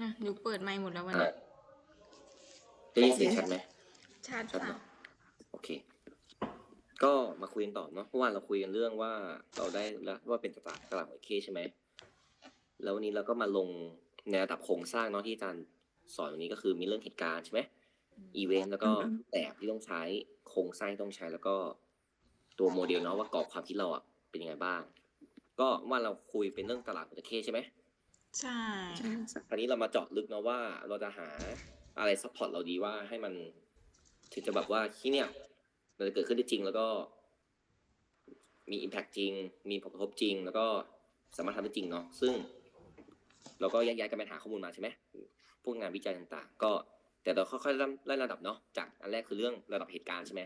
อะหนูเปิดไมค์หมดแล้ววันนี้ ได้ยินเสียงชัดไหม ชาติชัดเปล่าเนาะโอเค ก็มาคุยกันต่อเนาะเมื่อวานเราคุยกันเรื่องว่าเราได้แล้วว่าเป็นตลาดตลาดหอยเคใช่ไหม แล้ววันนี้เราก็มาลงในระดับโครงสร้างเนาะที่อาจารย์สอนวันนี้ก็คือมีเรื่องเหตุการณ์ใช่ไหม อีเวนต์แล้วก็อืมแบบที่ต้องใช้โครงสร้างที่ต้องใช้แล้วก็ตัวโมเดลเนาะว่ากรอบความคิดเราอะเป็นยังไงบ้าง ก็ว่าเราคุยเป็นเรื่องตลาดหอยเคใช่ไหม ใช่ใช่ค่ะคราวนี้เรามาเจาะลึกนะว่าเราจะหาอะไรซัพพอร์ตเราดีว่าให้มัน ถึงจะแบบว่าที่เนี่ยมันจะเกิดขึ้นได้จริงแล้วก็ มีอิมแพ t จริง มีผลกระทบจริง แล้วก็สามารถทำได้จริงเนาะซึ่ง เราก็แยกย้ายกันไปหาข้อมูลมาใช่ไหมพวกงานวิจัยต่างๆ ก็แต่เราค่อยๆไล่ไล่ระดับเนาะจากอันแรกคือเรื่องระดับเหตุการณ์ใช่ไหม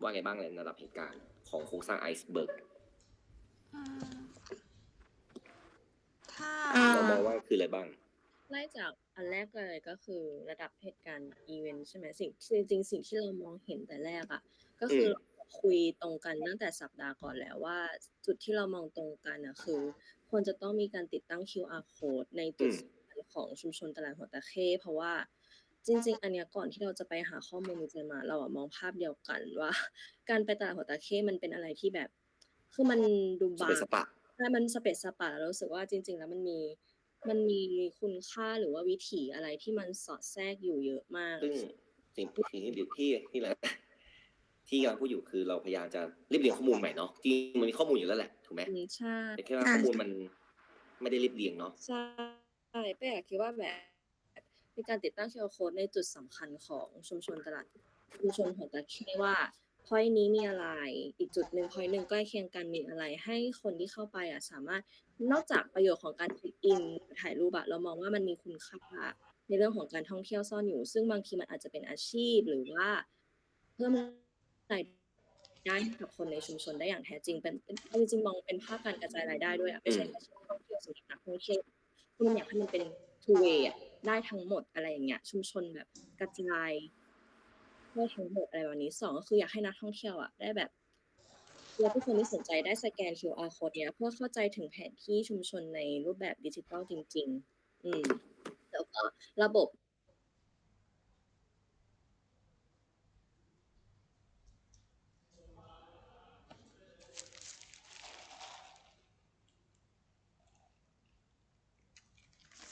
ว่าไงบ้างในระดับเหตุการณ์ของโครงสร้างไอซ์เบิร์กอืม ถ้าอ่าเรามองว่าคืออะไรบ้าง ไล่จากอันแรกเลยก็คือระดับเหตุการณ์อีเวนต์ใช่ไหมสิ่งจริงๆสิ่งที่เรามองเห็นแต่แรกอะก็คือมเราคุยตรงกันตั้งแต่สัปดาห์ก่อนแล้วว่า จุดที่เรามองตรงกันอะคือ ควรจะต้องมีการติดตั้ง QR code ในจุดอืมสำคัญของชุมชนตลาดหัวตะเข้เพราะว่าจริง ๆ อันเนี้ยก่อนที่เราจะไปหาข้อมูลวิจัยมา เราอะมองภาพเดียวกันว่า การไปตลาดหัวตะเข้มันเป็นอะไรที่แบบ คือมันดูสบาเปงซสปะ ใช่มันสเปซสปะแล้วเรารู้สึกว่าจริง ๆ แล้วมันมีมันมีคุณค่าหรือว่าวิถีอะไรที่มันสอดแทรกอยู่เยอะมาก ซึ่งสิ่งสิ่งที่ที่ที่อะไรที่กำลังพูดอยู่คือเราพยายามจะเรียบเรียงข้อมูลใหม่เนาะจริงมันมีข้อมูลอยู่แล้วแหละถูกไหมอืมใช่แต่แค่ว่าข้อมูลมันไม่ได้เรียบเรียงเนาะใช่เป้อยากคิดว่าแบบมีการติดตั้ง QR code ในจุดสำคัญของชุมชนตลาดชุมชนหัวตะเข้ว่า พอยนี้มีอะไร อีกจุดหนึ่งพอยหนึ่งใกล้เคียงกันมีอะไร ให้คนที่เข้าไปอะสามารถนอกจากประโยชน์ของการเช็คอินถ่ายรูปอะเรามองว่ามันมีคุณค่าในเรื่องของการท่องเที่ยวซ่อนอยู่ ซึ่งบางทีมันอาจจะเป็นอาชีพหรือว่าเพิ่มรายได้ให้กับคนในชุมชนได้อย่างแท้จริง เป็นเป็นเอาจริงๆมองเป็นภาพการกระจายรายได้ด้วยอะไม่ใช่แค่ท่องเที่ยวสำหรับนักท่องเที่ยวคือมันอยากให้มันเป็น two way อะได้ทั้งหมดอะไรอย่างเงี้ยชุมชนแบบกระจาย ได้ทั้งหมดอะไรแบบนี้สองก็คืออยากให้นักท่องเที่ยวอะได้แบบแล้วทุกคนที่สนใจได้สแกน QR code เนี้ยเพื่อเข้าใจถึงแผนที่ชุมชนในรูปแบบดิจิทัลจริง ๆ อืมแล้วก็ระบบ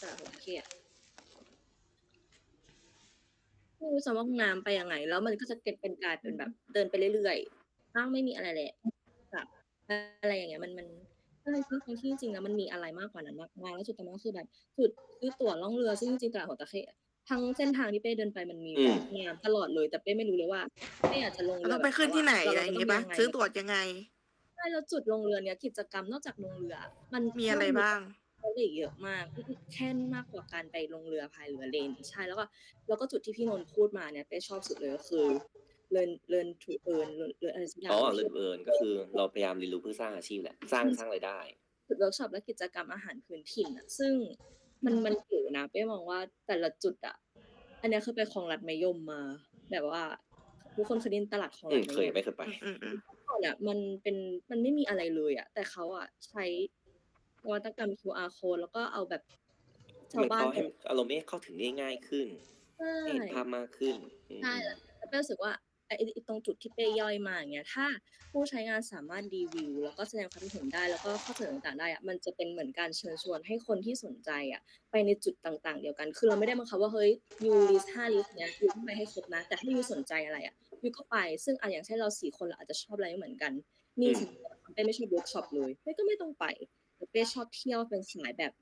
ตลาดหัวตะเข้อะ ไม่รู้จะว่าห้องน้ำไปยังไง แล้วมันก็จะเกิดเป็นกลายเป็นแบบ เดินไปเรื่อยๆอ้างไม่มีอะไรแหละแบบอะไรอย่างเงี้ยมันมันอะไรที่ทั้งที่จริงๆแล้วมันมีอะไรมากกว่านั้นมากๆแล้วจุดต่อมาก็คือแบบจุดซื้อตั๋วล่องเรือซึ่งจริงๆตลาดหัวตะเข้อะทั้งเส้นทางที่เป้เดินไปมันมีอืมงานตลอดเลยแต่เป้ไม่รู้เลยว่าเป้อยากจะลงเราเรือต้องไปขึ้นที่ไหนแบบอะไรอย่างเงี้ยปะต้ซื้อตั๋วยังไงใช่แล้วจุดลงเรือเนี้ยกิจกรรมนอกจากลงเรือ มันมีอะไรบ้าง เขาเหลือเยอะมากแค่นมากกว่าการไปลงเรือพายเรือเลนใช่แล้วก็แล้วก็จุดที่พี่นนท์พูดมาเนี่ยเป้ชอบสุดเลยก็คือเรียนเรียนถูกเอินเรียนอะไรสักอย่างอ๋อเลิเอิญก็คือเราพยายามเรียนรู้เพื่อสร้างอาชีพแหละสร้างสร้างรายได้จุดเวิร์กช็อปและกิจกรรมอาหารพื้นถิ่นอะซึ่งมันมันอยู่นะเป้มองว่าแต่ละจุดอะ อันเนี้ยคือไปคลองลัดมะยมมา แบบว่าทุกคนเคยได้ยินตลาดคลองอืลัมดมะเคยยมไม่เคยไปอืมอืมก่อนอะมันเป็นมันไม่มีอะไรเลยอะ แต่เขาอะใช้น วัตกรรม QR code แล้วก็เอาแบบชาวมันบ้านก็ให้อารมณ์ให้เข้าถึงได้ง่ายขึ้นใช่ให้เห็นภาพมากขึ้นอืมใช่แล้วเป้รู้สึกว่าไอ้ไอ้ตรงจุดที่เป้ย่อยมาอย่างเงี้ยถ้าผู้ใช้งานสามารถรีวิว แล้วก็แสดงความคิดเห็นได้แล้วก็ข้อเสนอต่างๆได้อะมันจะเป็นเหมือนการเชิญชวนให้คนที่สนใจอะไปในจุดต่างๆ เดียวกัน คือเราไม่ได้บังคับว่าเฮ้ยยูลิสห้าลิสเนี้ยยูต้องไปให้ครบนะ แต่ถ้ายูสนใจอะไรอะยูก็ไปซึ่งอะอย่างเช่นเราสี่คนเราอาจจะชอบอะไรไม่เหมือนกัน มีสิ่งที่เป้ไม่ชอบเวิร์กช็อปเลยเป้ก็ไม่ต้องไปแต่ เป้ชอบเที่ยวเป็นสายแบบ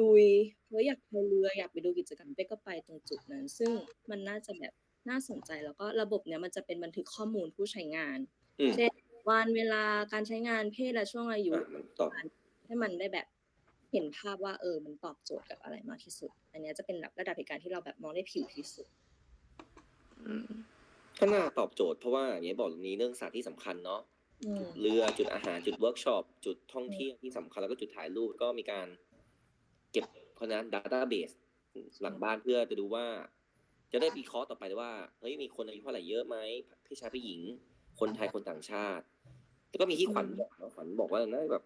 ลุยๆเฮ้ยอยากไปเรืออยากไปดูกิจกรรมเป้ก็ไปตรงจุดนั้น ซึ่งมันน่าจะแบบน่าสนใจแล้วก็ระบบเนี้ยมันจะเป็นบันทึกข้อมูลผู้ใช้งานอืมเช่นวันเวลาการใช้งานเพศและช่วงอายุอะมันตอบให้มันได้แบบเห็นภาพว่าเออมันตอบโจทย์กับอะไรมากที่สุด อันเนี้ยจะเป็นแบบระดับเหตุการณ์ที่เราแบบมองได้ผิวที่สุดอืมก็น่าตอบโจทย์เพราะว่าอย่างที่บอกตรงนี้เรื่องสถานที่สำคัญเนาะ อืมเรือจุดอาหารจุดเวิร์กช็อปจุดท่องเที่ยวที่สำคัญแล้วก็จุดถ่ายรูปก็มีการเก็บเพราะฉะนั้นดัตต้าเบสหลังบ้านเพื่อจะดูว่า จะได้วิเคราะห์ต่อไปว่าเฮ้ยมีคนอายุเท่าไหร่เยอะไหมเพศชายเพศหญิง คนไทยคนต่างชาติ แล้วก็มีที่ขวัญบอกเนอะขวัญบอกว่าน่าแบบ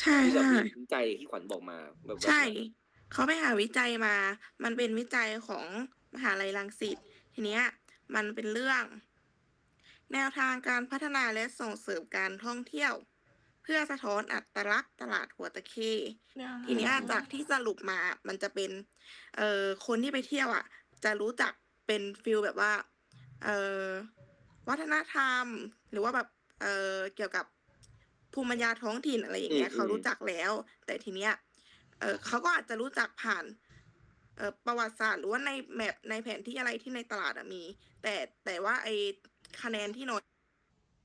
ใช่ที่แบบใช่มีใจที่ขวัญบอกมาแบบใช่ เขาไปหาวิจัยมา มันเป็นวิจัยของมหาลัยรังสิต ทีเนี้ย มันเป็นเรื่อง แนวทางการพัฒนาและส่งเสริมการท่องเที่ยว เพื่อสะท้อนอัตลักษณ์ตลาดหัวตะเค ทีเนี้ยจากที่สรุปมามันจะเป็น เอ่อคนที่ไปเที่ยวอะ จะรู้จักเป็นฟิลแบบว่า เอ่อวัฒนธรรม หรือว่าแบบ เอ่อเกี่ยวกับภูมิปัญญาท้องถิ่นอะไรอย่างเงี้ยอืมเขารู้จักแล้ว แต่ทีเนี้ย เออเขาก็อาจจะรู้จักผ่าน เอ่อประวัติศาสตร์หรือว่าในแมปในแผนที่อะไรที่ในตลาดอะมี แต่แต่ว่าไอ คะแนนที่น้อย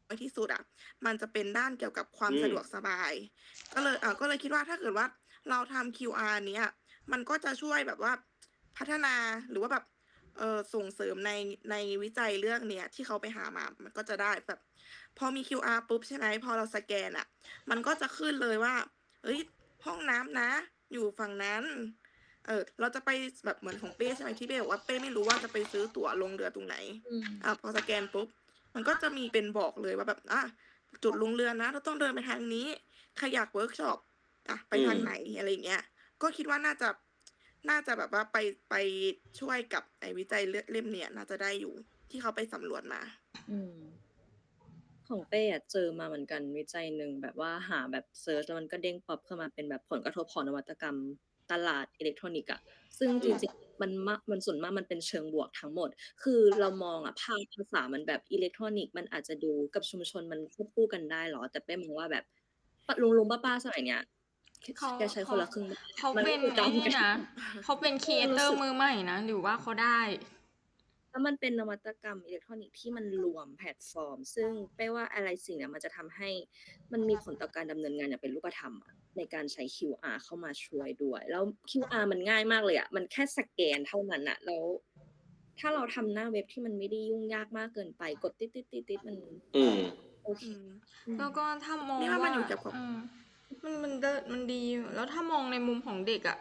น้อยที่สุดอะมันจะเป็นด้านเกี่ยวกับความอืม สะดวกสบาย ก็เลยเออก็เลยคิดว่าถ้าเกิดว่าเราทำ QR เนี้ย มันก็จะช่วยแบบว่าพัฒนาหรือว่าแบบเออส่งเสริมในในวิจัยเรื่องเนี้ยที่เขาไปหามา มันก็จะได้แบบ พอมี QR ปุ๊บใช่ไหมพอเราสแกนอะมันก็จะขึ้นเลยว่า เอ้ยห้องน้ำนะ อยู่ฝั่งนั้น เออ เราจะไปแบบเหมือนของเป้ใช่ไหมที่เป้บอกว่าเป้ไม่รู้ว่าจะไปซื้อตั๋วลงเรือตรงไหนอืมอะพอสแกนปุ๊บมันก็จะมีเป็นบอกเลยว่าแบบอะจุดลงเรือนะ เราต้องเดินไปทางนี้ใครอยากเวิร์กช็อปอะไปทางไหนอะไรอย่างเงี้ยก็คิดว่าน่าจะน่าจะแบบว่าไปไปช่วยกับไอ้วิจัยเล่มเนี่ยน่าจะได้อยู่ที่เขาไปสำรวจมาอืมของเป้อะเจอมาเหมือนกันวิจัยหนึ่งแบบว่าหาแบบเซิร์ชแล้วมันก็เด้งป๊อปเข้ามาเป็นแบบผลกระทบของนวัตกรรม ตลาดอิเล็กทรอนิกส์อะซึ่งจริงๆมันมากมันส่วนมากมันเป็นเชิงบวกทั้งหมด คือเรามองอะภาพภาษามันแบบอิเล็กทรอนิกส์มันอาจจะดูกับชุมชนมันควบคู่กันได้เหรอ แต่เป้มองว่าแบบปะลุงลุงป้าป้าๆสมัยเนี้ยเขาแกใช้คนละครึ่งเขามันเป็นคือไอ้จำนี่กันะเขาเป็นครีเอเตอร์มือใหม่นะหรือว่าเขาได้แล้วมันเป็นนวัตกรรมอิเล็กทรอนิกส์ที่มันรวมแพลตฟอร์ม ซึ่งเป้ว่าอะไรสิ่งเนี้ยมันจะทำให้มันมีผลต่อการดำเนินงานอย่างเป็นรูปธรรมอะ ในการใช้ QR เข้ามาช่วยด้วย แล้ว QR มันง่ายมากเลยอะมันแค่สแกนเท่านั้นอะแล้ว ถ้าเราทำหน้าเว็บที่มันไม่ได้ยุ่งยากมากเกินไปกดติ๊ดติ๊ดติ๊ดติ๊ดมันอืม โอเค อืมอืมแล้วก็ถ้ามองนี่ว่ามันว่าอยู่กับความ อืมมันมันเดินมันดี แล้วถ้ามองในมุมของเด็กอะ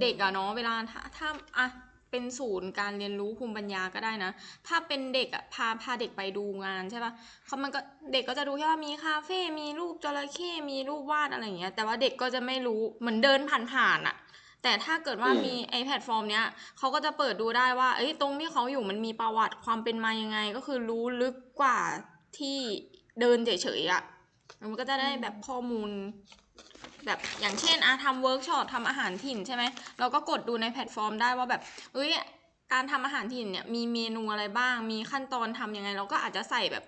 เด็กอะเนาะเวลาถ้าถ้าอะ เป็นศูนย์การเรียนรู้ภูมิปัญญาก็ได้นะ ถ้าเป็นเด็กอะพาพาเด็กไปดูงานใช่ปะเขามันก็เด็กก็จะดูแค่ว่ามีคาเฟ่ มีรูปจระเข้ มีรูปวาดอะไรอย่างเงี้ย แต่ว่าเด็กก็จะไม่รู้ เหมือนเดินผ่านๆอะแต่ถ้าเกิดว่าอืมมีไอแพลตฟอร์มเนี้ยเขาก็จะเปิดดูได้ว่า เอ้ย ตรงที่เขาอยู่มันมีประวัติความเป็นมายังไง ก็คือรู้ลึกกว่าที่เดินเฉยๆอะมันก็จะได้แบบข้อมูล แบบอย่างเช่นอะทำเวิร์กช็อปทำอาหารถิ่นใช่ไหมเราก็กดดูในแพลตฟอร์มได้ว่าแบบเอ้ยการทำอาหารถิ่นเนี่ยมีเมนูอะไรบ้าง มีขั้นตอนทำยังไง เราก็อาจจะใส่แบบ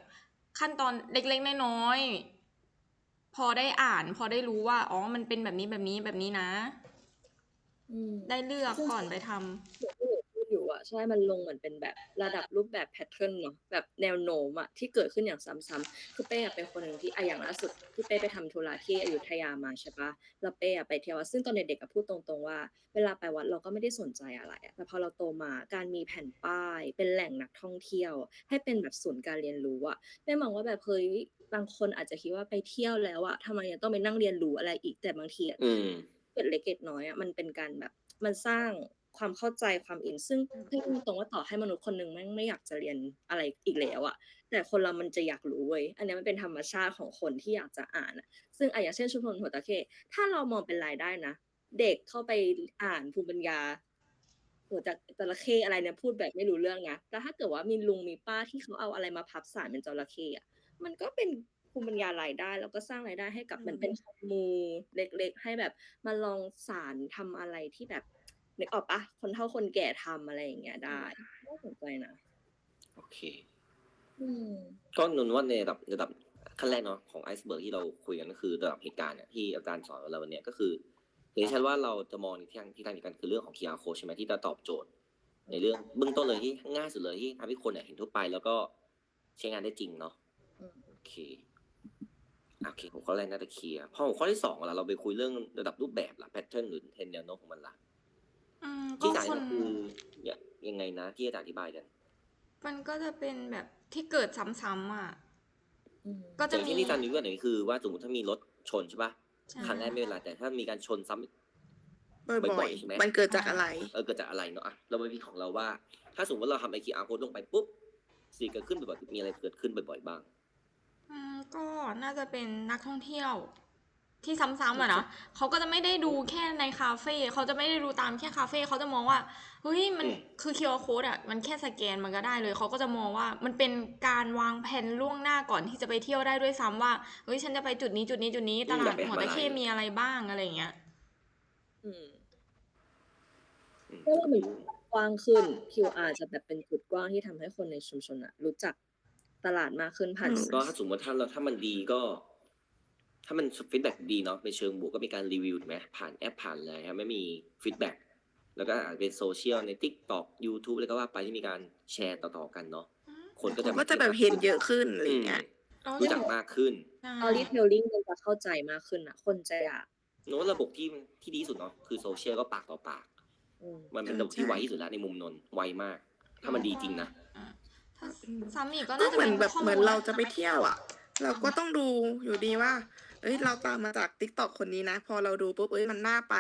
ขั้นตอนเล็กๆน้อยๆพอได้อ่าน พอได้รู้ว่าอ๋อมันเป็นแบบนี้แบบนี้แบบนี้นะอืมได้เลือกก่อนไปทำอย่า ช่มันลงเหมือนเป็นแบบระดับรูปแบบแพทเทิร์นเนาะแบบแนวโน้มอะที่เกิดขึ้นอย่างซ้ำๆคือเป้อะเป็นคนหนึ่งที่อะอย่างล่าสุดที่เป้ไปทำธุระที่อยุธยามาใช่ปะแล้วเป้อะไปเที่ยววัดซึ่งตอนเด็กๆอะพูดตรงๆว่า เวลาไปวัดเราก็ไม่ได้สนใจอะไรอะแต่พอเราโตมาการมีแผ่นป้าย เป็นแหล่งนักท่องเที่ยว ให้เป็นแบบศูนย์การเรียนรู้อะเป้มองว่าแบบเฮ้ยบางคนอาจจะคิดว่าไปเที่ยวแล้วอะทำไมยังต้องไปนั่งเรียนรู้อะไรอีกแต่บางทีอะอืมเกิดเล็กเกิดน้อยอะมันเป็นการแบบมันสร้าง ความเข้าใจความอินซึ่งเพื่อนตรงว่าต่อให้มนุษย์คนหนึ่งแม่งไม่อยากจะเรียนอะไรอีกแล้วอะแต่คนเรามันจะอยากรู้เว้ยอันเนี้ยมันเป็นธรรมชาติของคนที่อยากจะอ่านอะซึ่งอะอย่างเช่นชุมชนหัวตะเข้ถ้าเรามองเป็นรายได้นะเด็กเข้าไปอ่านภูมิปัญญาหัวจากจระเข้อะไรเนี่ยพูดแบบไม่รู้เรื่องนะแต่ถ้าเกิดว่ามีลุงมีป้าที่เขาเอาอะไรมาพับสารเป็นจระเข้อะมันก็เป็นภูมิปัญญารายได้แล้วก็สร้างรายได้ให้กับอืมเหมือนเป็นคอมมูเล็กๆ ให้แบบมาลองสารทำอะไรที่แบบ นึกออกปะคนเฒ่าคนแก่ทำอะไรอย่างเงี้ยได้น่าสนใจนะโอเค อืม ก็นนว่าในระดับระดับขั้นแรกเนาะของไอซ์เบิร์กที่เราคุยกันก็คือระดับเหตุการณ์เนี่ยที่อาจารย์สอนเราวันเนี้ยก็คือเห็นชัดว่าเราจะมองในที่ทางที่ทางเดียวกันคือเรื่องของ QR code ใช่ไหมที่จะตอบโจทย์ ในเรื่องเบื้องต้นเลยที่ง่ายสุดเลยที่ทำให้คนเนี่ยเห็นทั่วไปแล้วก็ใช้งานได้จริงเนาะอืม โอเคอะโอเคหัวข้อแรกน่าจะเคลียร์พอหัวข้อที่สองล่ะเราไปคุยเรื่องระดับรูปแบบล่ะแพทเทิร์นหรือเทรนแนวโน้มของมันล่ะ อืมก็ที่อาจารคย์นคือยังยังไงนะที่อาจารย์อธิบายกันมันก็จะเป็นแบบที่เกิดซ้ำๆอะ อืมก็อจะย่างมีที่ที่อาจารย์นึกว่าหนึ่งคือว่าสมมติถ้ามีรถชนใช่ปะใช่ ครั้งแรกไม่เป็นไรแต่ถ้ามีการชนซ้ำ บ่บ่ออยยๆใช่ไหม ๆ มันเกิดจากอะไร เออเกิดจากอะไรเนาะอะเราไปวิของเราว่า ถ้าสมมติว่าเราทำไอคีอาร์โค้ดลงไปปุ๊บสิ่งเกิดขึ้นบ่อยๆมีอะไรเกิดขึ้นบ่อยๆบ้าง อืมก็น่าจะเป็นนักท่องเที่ยว ที่ซ้ำๆอะนะเขาก็จะไม่ได้ดูแค่ในคาเฟ่เขาจะไม่ได้ดูตามแค่คาเฟ่เขาจะมองว่าเฮ้ยมันอืมคือ QR code อะมันแค่สแกนมันก็ได้เลยเขาก็จะมองว่ามันเป็นการวางแผนล่วงหน้าก่อนที่จะไปเที่ยวได้ด้วยซ้ำว่าเฮ้ยฉันจะไปจุดนี้จุดนี้จุดนี้ตลาดหัวตะเข้มีอะไรบ้างอะไรอย่างเงี้ยอืมอืมเพราะว่ามันกว้างขึ้น QR จะแบบเป็นจุดกว้างที่ทำให้คนในชุมชนอะรู้จักตลาดมากขึ้นผ่านอืมก็ถ้าสมมติถ้าเราถ้ามันดีก็ ถ้ามันฟีดแบ็ดีเนาะในเชิงบวกก็มีการรีวิวถูกไหมผ่านแอปผ่านอะไรครับไม่มีฟีดแบ็แล้วก็อาจเป็นโซเชียลใน t ิ k t o k YouTube อะไรก็ว่าไปที่มีการแชร์ต่อๆกันเนาะคนก็จะก็จะแบบเห็นเยอะขึ้นอะไรอืมเงี้ยรู้จักมากขึ้นตอรี่เทลลิ่งมันจะเข้าใจมากขึ้นอะคนจะอยากโน้ตระบบที่ที่ดีที่สุดเนาะคือโซเชียลก็ปากต่อปากอืมมันเป็นเออระบบที่ใช่ไวที่สุดแล้วในมุมนนท์ไวมาก ถ้ามันดีจริงนะอ่าถ้าซ้ำอีกก็ก็น่าจะเหมือนป็แบบข้เหมือนลเราจะไปเที่ยวอะ เราก็ต้องดูอยู่ดีว่า เอ้ยเราตามมาจากติ๊กต็อกคนนี้นะ พอเราดูปุ๊บเอ้ยมันน่าไป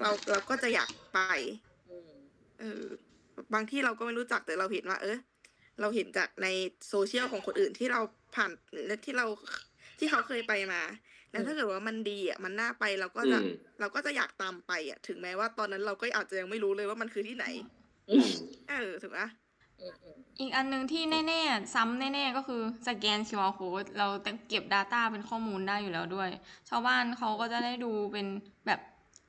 เราเราก็จะอยากไป อืมเออบางที่เราก็ไม่รู้จักแต่เราเห็นว่า เออเราเห็นจากในโซเชียลของคนอื่นที่เราผ่านและที่เราที่เขาเคยไปมา แล้วถ้าเกิดว่ามันดีอะมันน่าไปเราก็จะอืม เราก็จะอยากตามไปอะ ถึงแม้ว่าตอนนั้นเราก็อาจจะยังไม่รู้เลยว่ามันคือที่ไหนอืมเออถูกปะ อืมอืมอีกอันหนึ่งที่แน่ๆ ซ้ำแน่ๆ ก็คือสแกน QR code เราจะเก็บ Data เป็นข้อมูลได้อยู่แล้วด้วย ชาวบ้านเขาก็จะได้ดูเป็นแบบ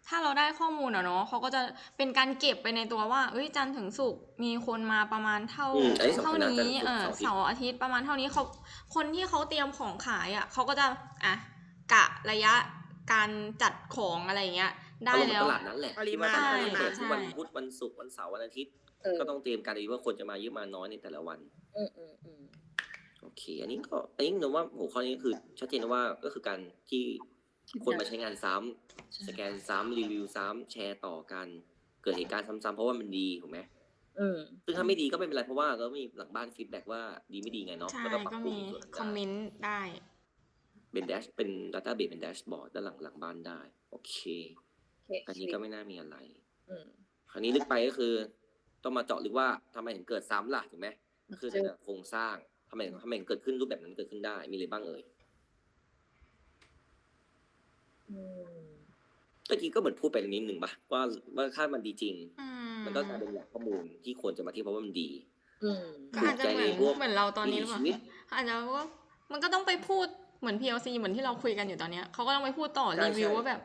ถ้าเราได้ข้อมูลอะเนาะเขาก็จะเป็นการเก็บไปในตัวว่า เอ้ยจันทร์ถึงศุกร์มีคนมาประมาณเท่าอืมอันนี้สำคัเท่าญนะนี้จันทร์เออถึงศุกร์เสาร์อาทิตย์ประมาณเท่านี้เขาคนที่เขาเตรียมของขายอะเขาก็จะอะกะระยะการจัดของอะไรอย่างเงี้ย ได้อารมณ์เหมืแล้อนวตลาดนั้นแหละปริที่มาว่าณใช่จะเปิดทุกวันใช่พุธวันศุกร์วันเสาร์วันอาทิตย์เออ ก็ต้องเตรียมการดีว่าคนจะมาเยอะมาน้อยในแต่ละวันอืมอืมอืมโอเค อันนี้ก็อันนี้หนูว่าหัวข้อนี้คือ ชัดเจนนะว่าก็คือการที่คนมาใช้งานซ้ำสแกนซ้ำรีวิวซ้ำแชร์ต่อกัน เกิดเหตุการณ์ซ้ำๆเพราะว่ามันดีถูกไหมอืม ซึ่งถ้าไม่ดีก็ไม่เป็นไรเพราะว่าเรามีหลังบ้านฟีดแบ็กว่าดีไม่ดีไงเนาะใช่แล้วก็ปรับก็ปรุงมีส่วนนั้นคอมเมได้นต์ได้ เป็นแดชเป็นดัตต้าเบสเป็นแดชบอร์ดด้านหลังหลังบ้านได้ โอเคโอเคอันนี้ก็ไม่น่ามีอะไร อืม คราวนี้ลึกไปก็คือ ต้องมาเจาะลึกว่าทำไมถึงเกิดซ้ำล่ะถูกไหมก็คือในโครงสร้างทำไมทำไมถึงเกิดขึ้นรูปแบบนั้นเกิดขึ้นได้ มีอะไรบ้างเอ่ยอืมตะกี้ก็เหมือนพูดไปนิดหนึ่งปะว่าว่าถ้ามันดีจริงอืมันก็กลายเป็นแหล่งข้อมูลที่ควรจะมาที่เพราะว่ามันดีอืมก็อาจจะเหมือนถูกใจในพวกเหมือนเราตอนนี้หรือเปล่าวิถีชีวิตอาจจะว่ามันก็ต้องไปพูดเหมือน PLC เหมือนที่เราคุยกันอยู่ตอนเนี้ยเขาก็ต้องไปพูดต่อใช่รีวิวใช่ว่าแบบ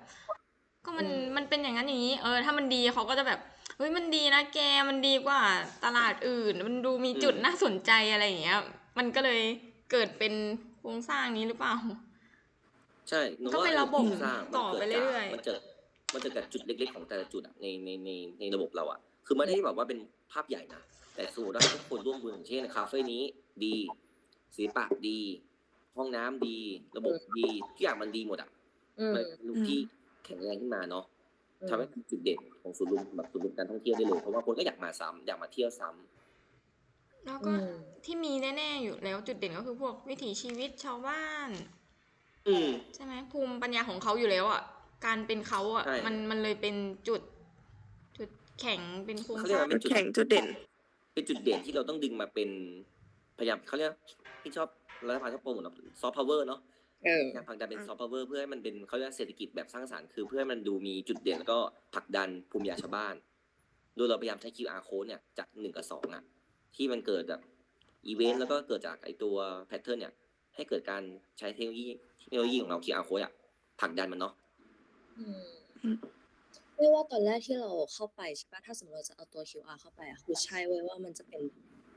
ก็มันอืมมันเป็นอย่างนั้นอย่างนี้ เออ ถ้ามันดีเขาก็จะแบบเฮ้ยมันดีนะแกมันดีกว่าตลาดอื่น มันดูมีจุดน่าสนใจอะไรอย่างเงี้ย มันก็เลยเกิดเป็นโครงสร้างนี้หรือเปล่า ใช่หก็เป็นระบบโคงสร้างต่อไปเรื่อยๆ มันเกิดมันเกิดจากจุดเล็กๆของแต่ละจุดอะในในในในระบบเราอะคือไม่ได้แบบว่าเป็นภาพใหญ่นะแต่สมมติว่าทุกคนร่วมมืออย่างเช่นคาเฟ่นี้ดีศิลปะดี ห้องน้ำดี ระบบดีทุกอย่างมันดีหมดอะ อืม มันเป็นรูปที่แข็งแรงขึ้นมาเนาะอืม ทำให้เป็นจุดเด่นของศูนย์รวมแบบศูนย์รวมการท่องเที่ยวได้เลยเพราะว่าคนก็อยากมาซ้ำอยากมาเที่ยวซ้ำแล้วก็อืม ที่มีแน่ๆอยู่แล้วจุดเด่นก็คือพวกวิถีชีวิตชาวบ้าน อืม ใช่ไหมภูมิปัญญาของเขาอยู่แล้วอะ การเป็นเขาอะ ใช่ มันมันเลยเป็นจุด จุดแข็งเป็นโครงเขาสเรียกร้างว่าเป็จุนดแข็งจุดเด่น เป็นจุดเด่นที่เราต้องดึงมาเป็นพยายามเขาเรียกที่ชอบรัฐบาลชอบโปรโมทซอฟต์พาวเวอร์เนาะเออพยายามผลักดันเป็นซอฟต์พาวเวอร์เพื่อให้มันเป็นเขาเรียกเศรษฐกิจแบบสร้างสรรค์คือเพื่อให้มันดูมีจุดเด่นแล้วก็ผลักดันภูมิปัญญาชาวบ้าน โดยเราพยายามใช้ QR code เนี่ยจากหนึ่งกับสองอะที่มันเกิดจากอีเวนต์แล้วก็เกิดจากไอตัวแพทเทิร์นเนี่ยให้เกิดการใช้เทคโนโลยีเทคโนโลยีของเรา QR code อะผลักดันมันเนาะอืมอืมไม่ว่าตอนแรกที่เราเข้าไปใช่ปะถ้าสมมติเราจะเอาตัว QR เข้าไปอะคือใช่เว้ยว่ามันจะเป็น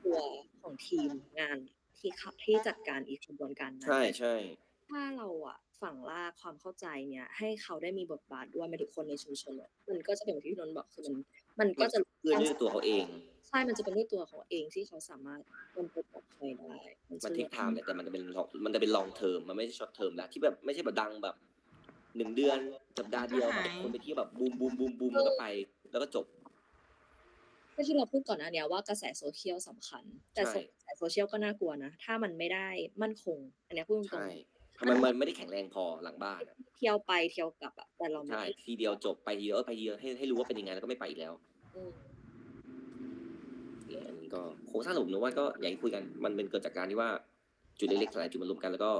ตัวของทีมงานที่เข้าที่จัดการอีกกระบวนการนั้นใช่ใช่ ถ้าเราอะฝังลากความเข้าใจเนี่ย ให้เขาได้มีบทบาทด้วยหมายถึงคนในชุมชนอะมันก็จะเป็นอย่างที่พี่นนท์บอกคือมันมันก็จะเพื่อด้วยตัวเขาเอง ใช่มันจะเป็นด้วยตัวของเองที่เขาสามารถนำไปปลอดภัยได้มันจะเทคไทม์เนี่ยแต่มันจะเป็น long มันจะเป็นลองเทอมมันไม่ใช่ช็อตเทอมแล้วที่แบบไม่ใช่แบบดังแบบหนึ่งเดือนสัปดาห์เดียวแบบคนไปเที่ยวแบบบูมบูมบูมบูมแล้วก็ไป แล้วก็จบก็ที่เราพูดก่อนหน้าเนี้ยว่ากระแสโซเชียลสำคัญ แต่ใช่กระแสโซเชียลก็น่ากลัวนะ ถ้ามันไม่ได้มั่นคง อันเนี้ยพูดตรง ใช่ทำไมมันไม่ได้แข็งแรงพอหลังบ้านอะๆเที่ยวไปเที่ยวกลับอะแต่เราไม่ใช่ทีเดียวจบไปทีเดียวเออไปทีเดียวให้ให้รู้ว่าเป็นยังไงแล้วก็ไม่ไปอีกแล้วอืมเนี่ยอันนี้ก็โครงสร้างระบบนะว่าก็อย่างที่คุยกันมันเป็นเกิดจากการที่ว่าจุดเล็กๆหลายจุดมารวมกันแล้วก็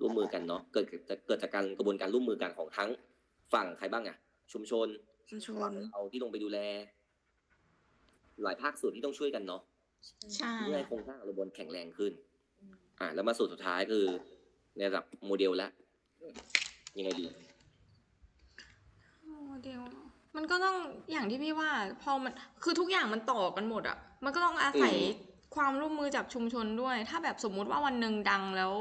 ร่วมมือกันเนาะเกิดจะเกิดจากการกระบวนการร่วมมือกันของทั้งฝั่งใครบ้างอะชุมชนชุมชฝั่นงเราที่ลงไปดูแล หลายภาคส่วนที่ต้องช่วยกันเนาะใช่เพื่อให้โครงสร้างระบบแข็งแรงขึ้นอ่าแล้วมาสู่สุดท้ายคือ ในระดับโมเดลแล้วยังไงดี โมเดลมันก็ต้องอย่างที่พี่ว่า พอมันคือทุกอย่างมันต่อกันหมดอะมันก็ต้องอาศัยอืมความร่วมมือจากชุมชนด้วย ถ้าแบบสมมุติว่าวันหนึ่งดังแล้ว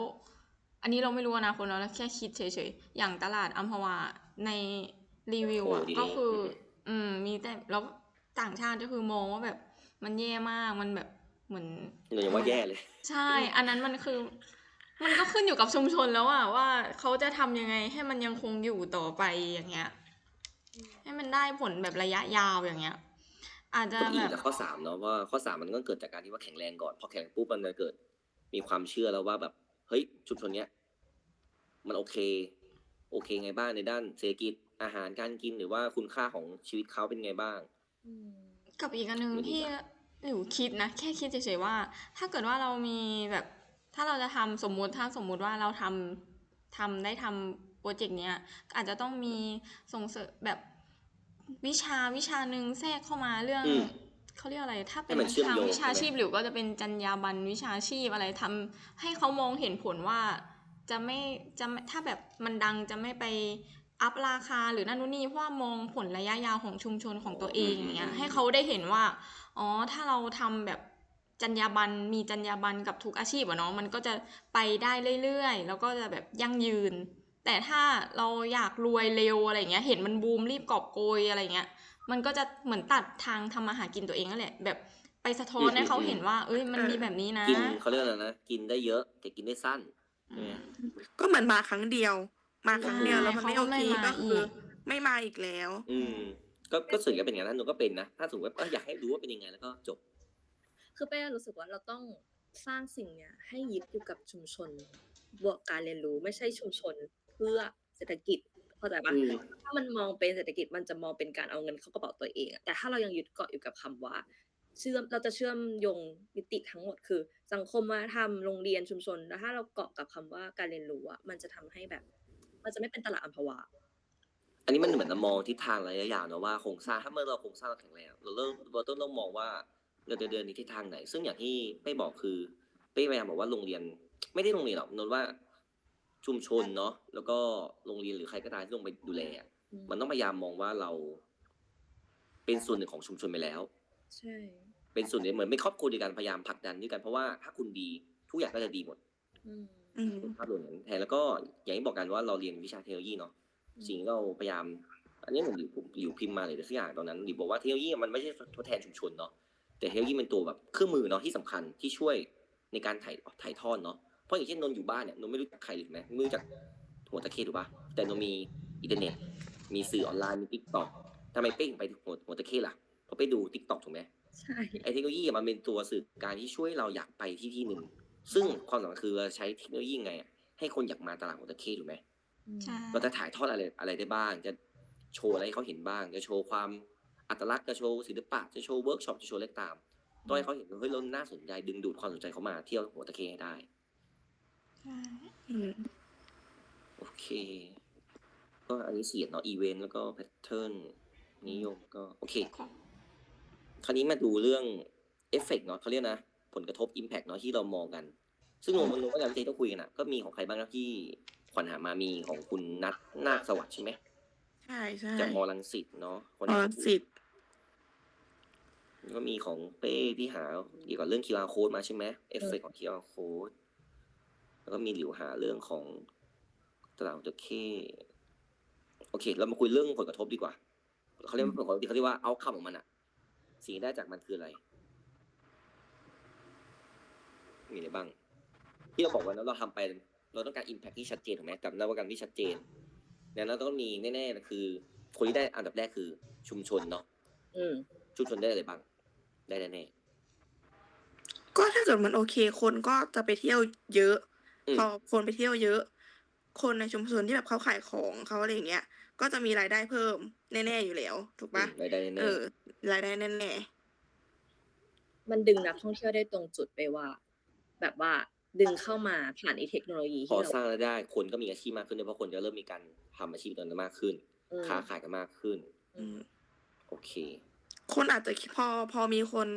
อันนี้เราไม่รู้อนาคตเนาะเราแค่คิดเฉยๆ อย่างตลาดอัมพวาในรีวิวอะโอ้ดีก็คืออืมอืม มีแต่แล้วต่างชาติก็คือมองว่าแบบมันแย่มากมันแบบเหมือนเรายังว่าแย่เลย ใช่ อันนั้นมันคือ มันก็ขึ้นอยู่กับชุมชนแล้วอะว่าเขาจะทำยังไงให้มันยังคงอยู่ต่อไปอย่างเงี้ย ให้มันได้ผลแบบระยะยาวอย่างเงี้ย อาจจะก็อิแบงบจากข้อสามเนาะว่าข้อสามมันก็เกิดจากการที่ว่าแข็งแรงก่อนพอแข็งปุ๊บมันจะเกิด มีความเชื่อแล้วว่าแบบเฮ้ยชุมชนเนี้ยมันโอเค โอเคไงบ้างในด้านเศรษฐกิจอาหารการกินหรือว่าคุณค่าของชีวิตเขาเป็นไงบ้างกับอีกอันหนึ่งไม่ดีที่จ้ะหลิวคิดนะแค่คิดเฉยๆว่า ถ้าเกิดว่าเรามีแบบ ถ้าเราจะทำสมมุติถ้าสมมุติว่าเราทำทำได้ทำโปรเจกต์เนี้ยก็อาจจะต้องมีส่งเสริมแบบวิชาวิชาหนึ่งแทรกเข้ามาเรื่องอืม เขาเรียกอะไร ถ้าเป็นให้มันเชื่อมทางโยงวิชาใช่ไหมชีพหลิวก็จะเป็นจรรยาบรรณวิชาชีพอะไรทำให้เขามองเห็นผลว่าจะไม่จะไม่ถ้าแบบมันดังจะไม่ไปอัพราคาหรือนั่นนู่นนี่เพราะว่ามองผลระยะยาวของชุมชนของตัวเองอย่างเงี้ยให้เขาได้เห็นว่า อ๋อ ถ้าเราทำแบบ จรรยาบรรณมีจรรยาบรรณกับทุกอาชีพอะเนาะมันก็จะไปได้เรื่อยๆ แล้วก็จะแบบยั่งยืน แต่ถ้าเราอยากรวยเร็วอะไรเงี้ยเห็นมันบูมรีบกอบโกยอะไรเงี้ยมันก็จะเหมือนตัดทางทำมาหากินตัวเองนั่นแหละ แบบไปสะท้อนให้เขาเห็นว่า เอ้ยมันมีแบบนี้นะกินเขาเรียกอะไรนะกินได้เยอะแต่กินได้สั้นอืมก็เหมือนมาครั้งเดียว มาครั้งเดียวแล้วมันไม่โอเขาก็ไม่เคมาก็คืออีกไม่มาอีกแล้ว อืมก็ก็ส่วนใหญ่เป็นอย่างนั้นหนูก็เป็นนะถ้าสมมติว่าเอ้ยอยากให้รู้ว่าเป็นยังไงแล้วก็จบ คือเป้รู้สึกว่าเราต้องสร้างสิ่งเนี้ยให้ยึดอยู่กับชุมชนบวกการเรียนรู้ไม่ใช่ชุมชนเพื่อเศรษฐกิจเข้าใจปะอืมถ้ามันมองเป็นเศรษฐกิจมันจะมองเป็นการเอาเงินเข้ากระเป๋าตัวเองอะแต่ถ้าเรายังยึดเกาะอยู่กับคำว่า เชื่อมเราจะเชื่อมโยงมิติทั้งหมดคือ สังคมวัฒนธรรมโรงเรียนชุมชนแล้วถ้าเราเกาะกับคำว่าการเรียนรู้อะมันจะทำให้แบบ มันจะไม่เป็นตลาดอัมพวาอันนี้มันเหมือนเรามองทิศทางระยะยาวนะว่าโครงสร้างถ้าเมื่อเราโครงสร้างเราแข็งแรงเราเริ่มเราต้องเริ่มมองว่า เราจะเดินในทิศทางไหน ซึ่งอย่างที่เป้บอกคือเป้พยายามบอกว่าโรงเรียน ไม่ได้โรงเรียนหรอกนนว่าชุมชนเนาะแล้วก็โรงเรียนหรือใครก็ตามที่ลงไปดูแลอะอืมมันต้องพยายามมองว่าเรา เป็นส่วนหนึ่งของชุมชนไปแล้ว ใช่ เป็นส่วนหนึ่งเหมือนเป็นครอบครัวเดียวกันพยายามผลักดันด้วยกันเพราะว่าถ้าคุณดีทุกอย่างก็จะดีหมดอืมอืมภาพรวมอย่างนั้นแทนแล้วก็อย่างที่บอกกันว่าเราเรียนวิชาเทคโนโลยีเนาะสิ่งที่เราพยายาม อันนี้เหมือนหลิวหลิวพิมพ์มาเลยแต่สักอย่างตอนนั้นหลิวบอกว่าเทคโนโลยีมันไม่ใช่ทดแทนชุมชนเนาะ แต่เทคโนโลยีเป็นตัวแบบเครื่องมือเนาะที่สำคัญที่ช่วยในการถ่ายถ่ายทอดเนาะเพราะอย่างเช่นนนท์อยู่บ้านเนี่ยนนท์ไม่รู้จักใครถูกไหมไม่รู้จักหัวตะเคถูกปะแต่นนท์มีอินเทอร์เน็ตมีสื่อออนไลน์มีทิกตอกทำไมเป้งไปหัวหัวตะเคล่ะเพราะไปดูทิกตอกถูกไหมใช่ไอเทคโนโลยีอะมันเป็นตัวสื่อการที่ช่วยเราอยากไปที่ที่หนึ่งซึ่งความสำคัญคือเราใช้เทคโนโลยีไงอะให้คนอยากมาตลาดหัวตะเข้ถูกไหมใช่เราจะถ่ายทอดอะไรอะไรได้บ้าง จะโชว์อะไรให้เขาเห็นบ้าง จะโชว์ความ อัตลักษณ์จะโชว์ศิลปะจะโชว์เวิร์กช็อปจะโชว์อะไรก็ตามต้องให้เขาเห็นว่าเฮ้ยเราน่าสนใจดึงดูดความสนใจเขามาเที่ยวหัวตะเข้ให้ได้ใช่อืมโอเค ก็อันนี้เสียดเนาะอีเวนต์แล้วก็แพทเทิร์นนิยมก็โอเค คราวนี้มาดูเรื่องเอฟเฟกเนาะเขาเรียกนะ ผลกระทบ Impact เนาะที่เรามองกัน ซึ่งงงมันรู้ว่างานวิจัยต้องคุยกันอะ ก็มีของใครบ้างนะที่ขวัญหามามีของคุณนัทนาคสวัสดิ์ใช่ไหมใช่ใช่จากมอลังสิตเนาะคนอ๋อสิทธิ์ ก็มีของเป้ที่หาเกี่ยวกับเรื่อง QR code มาใช่ไหมเอฟเฟกของ QR code แล้วก็มีหลิวหาเรื่องของตลาดจระเข้โอเค เรามาคุยเรื่องผลกระทบดีกว่าเขาเรียกว่าผลกระทบที่เขาเรียกว่าเอาคำของมันอะสิ่งที่ได้จากมันคืออะไร มีอะไรบ้าง ที่เราบอกว่าเราทำไป เราต้องการ impact ที่ชัดเจนถูกไหมกับนวัตกรรมที่ชัดเจนดังนั้นเราต้องมีแน่ๆคือ คนที่ได้อันดับแรกคือ ชุมชนเนาะอืมชุมชนได้อะไรบ้าง ได้แน่ก็ถ้าเกิดมันโอเค คนก็จะไปเที่ยวเยอะอืมพอคนไปเที่ยวเยอะ คนในชุมชนที่แบบเขาขายของเขาอะไรอย่างเงี้ย ก็จะมีรายได้เพิ่มแน่ๆอยู่แล้ว ถูกๆปะอืมรายได้แน่เออ รายได้แน่มันดึงนักท่องเที่ยวได้ตรงจุดไปว่า แบบว่าดึงเข้ามาผ่านไอเทคโนโลยีพอที่เราสร้างรายได้คนก็มีอาชีพมากขึ้นด้วยเพราะคนจะเริ่มมีการทำอาชีพตัวนั้นมากขึ้น อืมค้าขายกันมากขึ้น อืม โอเค คนอาจจะคิดพอพอมีคน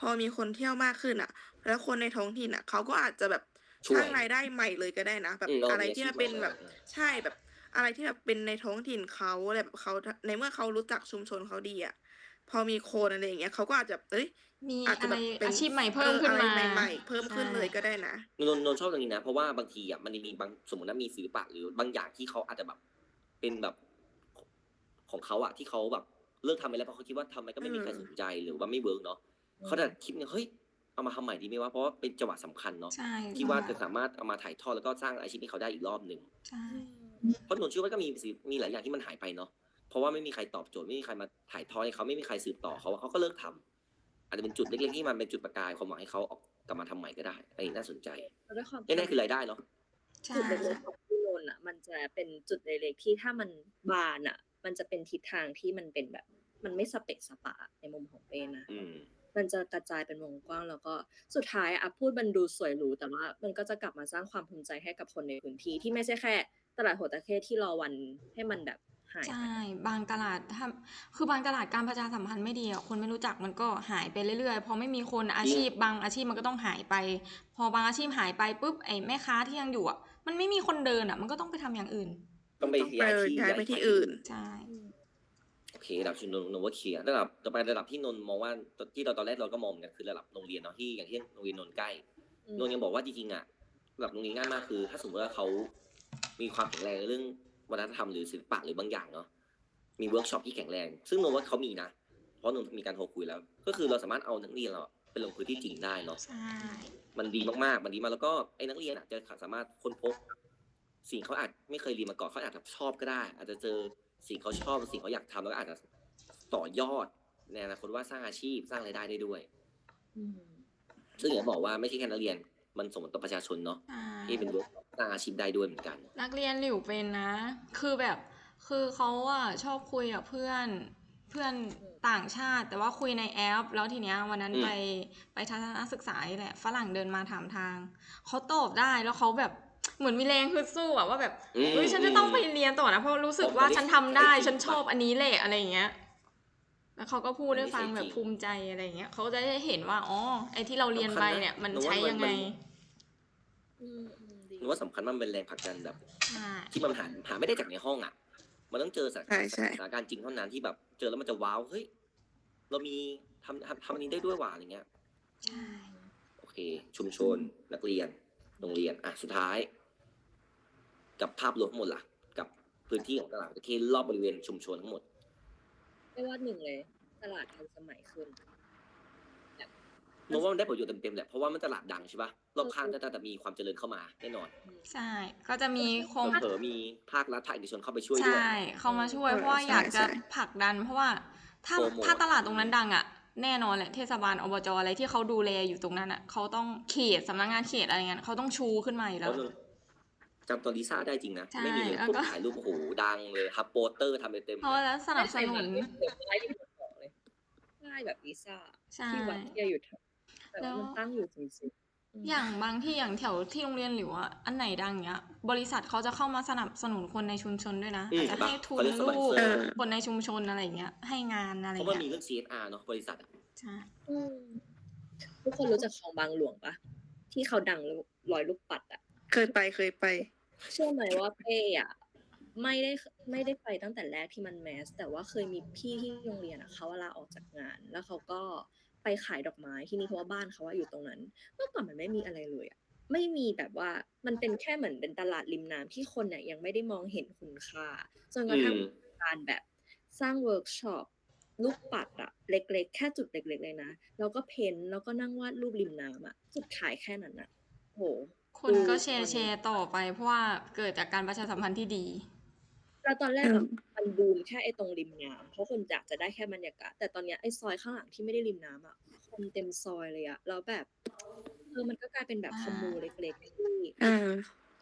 พอมีคนเที่ยวมากขึ้นอะ แล้วคนในท้องถิ่นอะเขาก็อาจจะแบบช่วยสร้างรายได้ใหม่เลยก็ได้นะแบบอืมเราอะไรมีอาที่ชีพมันเป็นใหม่แบบอืมใช่แบบอะไรที่แบบเป็นในท้องถิ่นเขาอะไรแบบเขาในเมื่อเขารู้จักชุมชนเขาดีอะพอมีคนอะไรอย่างเงี้ยเขาก็อาจจะเอ้ยมีอาจจะอะไรแบบเป็นอาชีพใหม่เพิ่มขึ้นออมาอะไรใหม่ๆเพิ่มขึ้นใช่เลยก็ได้นะนนท์นนท์ชอบตรงนี้นะเพราะว่าบางทีอะมันมีบางสมมติว่ามีศิลปะหรือบางอย่างที่เขาอาจจะแบบเป็นแบบของเขาอะที่เขาแบบ เลิกทำไปแล้วเพราะเขาคิดว่าทำไปก็ไม่มีใครอืมสนใจหรือว่าไม่เวิร์กเนาะเขาจะคิดเนี่ยเฮ้ยเอามาทำใหม่ดีไหมวะเพราะว่าเป็นจังหวะสำคัญเนาะใช่ที่ว่าจะสามารถเอามาถ่ายทอดแล้วก็สร้างอาชีพให้เขาได้อีกรอบหนึ่ง ใช่ เพราะนนท์เชื่อว่าก็มีสิมีหลายอย่างที่มันหายไปเนาะ เพราะว่าไม่มีใครตอบโจทย์ไม่มีใครมาถ่ายทอดให้เขาไม่มีใครสืบต่อเขาเขาก็เลิกทำอาจจะเป็นจุดเล็กๆที่มันเป็นจุดประกายความหวังให้เขาออกกลับมาทำใหม่ก็ได้อันนี้น่าสนใจแล้วด้วยความแน่ๆคือรายได้เนาะ ใช่ จุดเล็กๆของพี่นนท์อะ มันจะเป็นจุดเล็กๆที่ถ้ามันบานอะ มันจะเป็นทิศทางที่มันเป็นแบบ มันไม่สเปะสปะในมุมของเป้นะอืมมันจะกระจายเป็นวงกว้างแล้วก็สุดท้ายอะพูดมันดูสวยหรูแต่ว่ามันก็จะกลับมาสร้างความภูมิใจให้กับคนในพื้นที่ที่ไม่ใช่แค่ ตลาดหัวตะเข้ที่รอวันให้มันแบบหายไปใช่บางตลาดถ้าคือบางตลาดการประชาสัมพันธ์ไม่ดีอะคนไม่รู้จักมันก็หายไปเรื่อยๆพอไม่มีคนอาชีพบางอาชีพมันก็ต้องหายไป พอบางอาชีพหายไปปุ๊บไอ้แม่ค้าที่ยังอยู่อะมันไม่มีคนเดินอะ มันก็ต้องไปทำอย่างอื่น ต้องไปต้องย้ายไปที่ย้ายไปที่ที่อื่นใช่โอเคระดับชุนนนท์ว่าเคลียร์ระดับต่อไประดับที่นนท์มองว่าที่เราตอนแรกเราก็มองเหมือนกันคือระดับโรงเรียนเนาะที่อย่างที่โรงเรียนนนท์ใกล้อืมนนท์ยังบอกว่าจริงๆอะระดับโรงเรียนง่ายมากคือ ถ้าสมมติว่าเขามีความแข็งแรงในเรื่องวัฒนธรรมหรือศิลปะหรือบางอย่างเนาะมีเวิร์กช็อปที่แข็งแรง ซึ่งนนท์ว่าเขามีนะ เพราะนนท์มีการโทรคุยแล้ว ก็คือเราสามารถเอานักเรียนเราอะไปลงพื้นที่จริงได้เนาะใช่มันดีมากๆ มันดีมากแล้วก็ไอ้นักเรียนอะจะสามารถค้นพบ สิ่งเขาอาจไม่เคยเรียนมาก่อนเขาอาจจะชอบก็ได้ อาจจะเจอสิ่งเขาชอบสิ่งเขาอยากทำแล้วก็อาจจะต่อยอดในอนาคตว่าสร้างอาชีพสร้างรายได้ได้ด้วยอืมซึ่งอย่างบอกว่าไม่ใช่แค่นักเรียน มันส่งผลต่อประชาชนเนาะใช่ที่เป็นเวิร์กสร้างอาชีพได้ด้วยเหมือนกัน นักเรียนหลิวเป็นนะ คือแบบคือเขาอะชอบคุยกับเพื่อนเพื่อนต่างชาติ แต่ว่าคุยในแอป แล้วทีเนี้ยวันนั้นอืมไปไปทัศนศึกษานี่แหละฝรั่งเดินมาถามทางเขาตอบได้แล้วเขาแบบ เหมือนมีแรงฮึดสู้อะว่าแบบอืมเฮ้ยฉันจะต้องไปเรียนต่อนะเพราะรู้สึกว่าฉันทำได้ได้จริงฉันชอบอันนี้แหละอะไรอย่างเงี้ย แล้วเขาก็พูดอันนี้ให้ฟังใช่แบบจริงภูมิใจอะไรอย่างเงี้ยเขาจะได้เห็นว่าอ๋อไอ้ที่เราเรียนไปเนี่ยมันสำคัญนะใช้ยังไงมันอืมอืมดีหรือว่าสำคัญมันเป็นแรงผลักดันแบบ ใช่ที่มันหาหาไม่ได้จากในห้องอะ มันต้องเจอสถานใช่ใช่ สถานการณ์จริงเท่านั้นที่แบบ เจอแล้วมันจะว้าว เฮ้ย เรามีทำทำทำอันนี้ได้ด้วยว่ะอะไรเงี้ย ใช่ โอเค ชุมชนนักเรียน โรงเรียนอะสุดท้าย กับภาพรวมทั้งหมดล่ะ กับพื้นที่ของตลาดที่รอบบริเวณชุมชนทั้งหมดไม่ว่าหนึ่งเลย ตลาดทันสมัยขึ้นมองว่ามันได้ประโยชน์เต็มๆแหละเพราะว่ามันตลาดดังใช่ปะรอบข้างก็จะมีความเจริญเข้ามาแน่นอน ใช่ ก็จะมีโครงเผลอๆมีภาครัฐภาคเอกชนเข้าไปช่วยด้วยใช่ เขามาช่วยเออเพราะว่าใช่อยากจะใช่ผลักดัน เพราะว่าถ้าโปรโมทถ้าตลาดตรงนั้นดังอะ แน่นอนแหละเทศบาลอบจอะไรที่เขาดูแลอยู่ตรงนั้นอะเขาต้องเขตสำนักงานเขตอะไรเงี้ยเขาต้องชูขึ้นมาอยู่เพแล้วราะจำตอนลิซ่าได้จริงนะ ใช่ไม่มีเลยแล้วพวกก็ถ่ายรูปโอ้โหดังเลยฮับโปสเตอร์ทำไปเต็มเพราะว่าแล้วสนับสนุนไล่อยู่บนบอกเลยไล่แบบลิซ่าใช่ ที่วัดที่อยู่แถวแต่แล้ว่าวมันตั้งอยู่จริงๆม อย่างบางที่อย่างแถวที่โรงเรียนหรือว่าอันไหนดังเนี้ย บริษัทเขาจะเข้ามาสนับสนุนคนในชุมชนด้วยนะอืมอาจจะให้ทุนเขาเรียกสปอนลูเซกอร์ คนในชุมชนอะไรเงี้ย ให้งานอะไรเพราะมันมีเงี้ยเรื่อง CSR เนาะบริษัทอะใช่อืมทุกคนรู้จักคลองบางหลวงปะที่เขาดังลอยลูกปัดอะเคยไปเคยไป เชื่อไหมว่าเป้อะไม่ได้ไม่ได้ไปตั้งแต่แรกที่มันแมส แต่ว่าเคยมีพี่ที่โรงเรียนอะเขาลาออกจากงาน แล้วเขาก็ ไปขายดอกไม้ที่นี่เพราะว่าบ้านเขาว่าอยู่ตรงนั้น เมื่อก่อนมันไม่มีอะไรเลยอะไม่มีแบบว่ามันเป็นแค่เหมือนเป็นตลาดริมน้ำที่คนเนี่ยยังไม่ได้มองเห็นคุณค่าจนกระทั่งอืมการแบบสร้างเวิร์กช็อปลูกปัดอะเล็กๆ แค่จุดเล็ก ๆ เลยนะแล้วก็เพ้นท์แล้วก็นั่งวาดรูปริมน้ำอะจุดขายแค่นั้นอะโหคนก็ดูแชร์คนแชร์ต่อไปเพราะว่าเกิดจากการประชาสัมพันธ์ที่ดี แล้วตอนแรกอือะมมันบูมแค่ไอ้ตรงริมน้ำเพราะคนอยากจะได้แค่บรรยากาศ แต่ตอนเนี้ยไอ้ซอยข้างหลังที่ไม่ได้ริมน้ำอะคนเต็มซอยเลยอะแล้วแบบเออมันก็กลายเป็นแบบอ่าคอมมูเล็กๆที่อ่า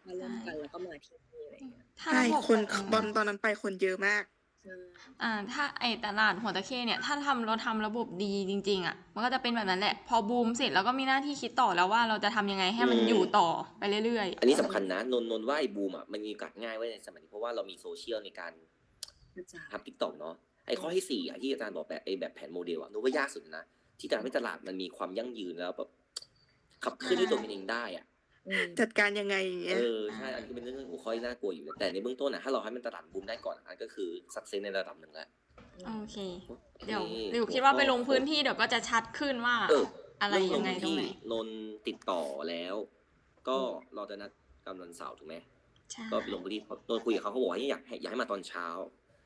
มาร่วมกันแล้วก็มาที่นี่อะไรอย่างเงี้ยถ้าใช่ระบบคนของบอลตอนนั้นไปคนเยอะมากใช่ อ่าถ้าไอตลาดหัวตะเข้เนี่ยถ้าทำเราทำระบบดีจริง ๆอะมันก็จะเป็นแบบนั้นแหละ พอบูมเสร็จเราก็มีหน้าที่คิดต่อแล้วว่าเราจะทำยังไงให้มันอืม อยู่ต่อไปเรื่อยอันนี้สำคัญนะนนนนว่าไอ้บูมอะมันมีโอกาสง่ายไว้ในสมัยนี้เพราะว่าเรามีโซเชียลในการกระจายทำทิกตอกเนาะไอ้ข้อที่สี่อะที่อาจารย์บอกแบบไอ้แบบแผนโมเดลอะนึกว่ายากสุดนะที่จะทำให้ตลาดมันมีความยั่งยืนแล้วแบบขับเคลื่อนด้วยตัวมันเองได้อะอืม จัดการยังไงอย่างเงี้เอยอใช่อันนี้เป็นเรื่องหัวข้อที่น่ากลัวอยู่นะแต่ในเบื้องต้นอะถ้าเราให้มันตลาดบูมได้ก่อนอันก็คือสักเซนในระดับหนึ่งแล้วๆโอเค เดี๋ยวโอเคเดี๋ยวคิดว่าไปลงพื้นที่เดี๋ยวก็จะชัดขึ้นว่าเอออะไรยังไงตรงไหนนนติดต่อแล้ว ก็เราจะนัดกันวันเสาร์ถูกไหมใช่ก็ไปลงพื้นที่นนคุยกับเขาเขาบอกว่าอยากให้อยากให้มาตอนเช้า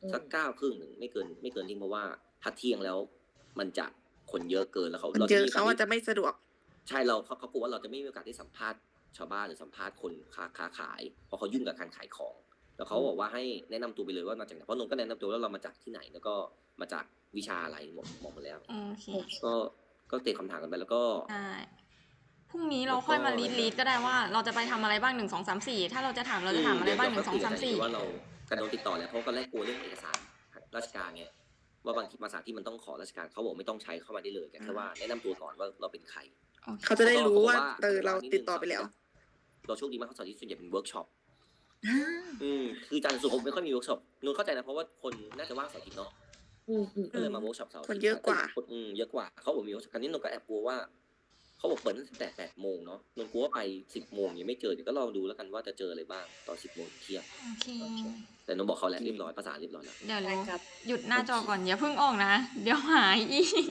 อืมสักเก้าครึ่งหนึ่งไม่เกินไม่เกินทิ้งเพราะว่าถ้าเที่ยงแล้ว มันจะคนเยอะเกินแล้วเขามันเราเยอะมีโกสเขาอาจจะไม่สะดวก ใช่เราเขาเขากลัวว่าเราจะไม่มีโอกาสได้สัมภาษณ์ ชาวบ้านหรือสัมภาษณ์คนค้าค้าขายเพราะเขายุ่งกับการขายของ แล้วเขาบอกว่าให้แนะนำตัวไปเลยว่ามาจากไหนเพราะนนท์ก็แนะนำตัวแล้วเรามาจากที่ไหน แล้วก็มาจากวิชาอะไรหมดบอกหมดแล้วโอเคก็ก็เตะคำถามกันไปแล้วก็ได้พรุ่งนี้เราค่อยมาลีดลีดก็ได้ว่าเราจะไปทำอะไรบ้างหนึ่งสองสามสี่ถ้าเราจะถามเราจะถามอะไรบ้างหนึ่งสองสามสี่ว่าเราการโดนติดต่อแล้วเพราะก็แรกกลัวเรื่องเอกสารราชการไงว่าบางทีภาษาที่มันต้องขอราชการเขาบอกไม่ต้องใช้เข้ามาได้เลยแค่ว่าแนะนำตัวก่อนว่าเราเป็นใครโอเคเขาจะได้รู้ว่าขบกเออเราติดต่อไปแล้ว เราโชคดีมากเขาสอนที่ส่วนใหญ่เป็นเวิร์กช็อปอืมคืออาจารย์สุขมไม่ค่อยมีเวิร์กช็อปนูนเข้าใจนะเพราะว่าคนน่าจะว่างเสาร์อาทิตย์เนาะอืมอืมก็เลยมาเวิร์กช็อปเสาร์าทิตคนเยอะกว่า คนอืมเยอะกว่าเขาบอกมีเวิร์กช็อปกันนี่นนก็แอบกลัวว่าเขาบอกเปิดตั้งแต่แปดโมงเนาะนนกลัวว่าไปสิบโมงยังไม่เจอเดี๋ยวก็ลองดูแล้วกันว่าจะเจออะไรบ้างตอนสิบโมงเที่ยงโอเค แต่นนบอกเขาแล้วเรียบร้อยประสานเรียบร้อยแล้ว เดี๋ยวได้เราครับหยุดหน้าจอก่อนอย่าเพิ่งออกนะ เดี๋ยวหายอีก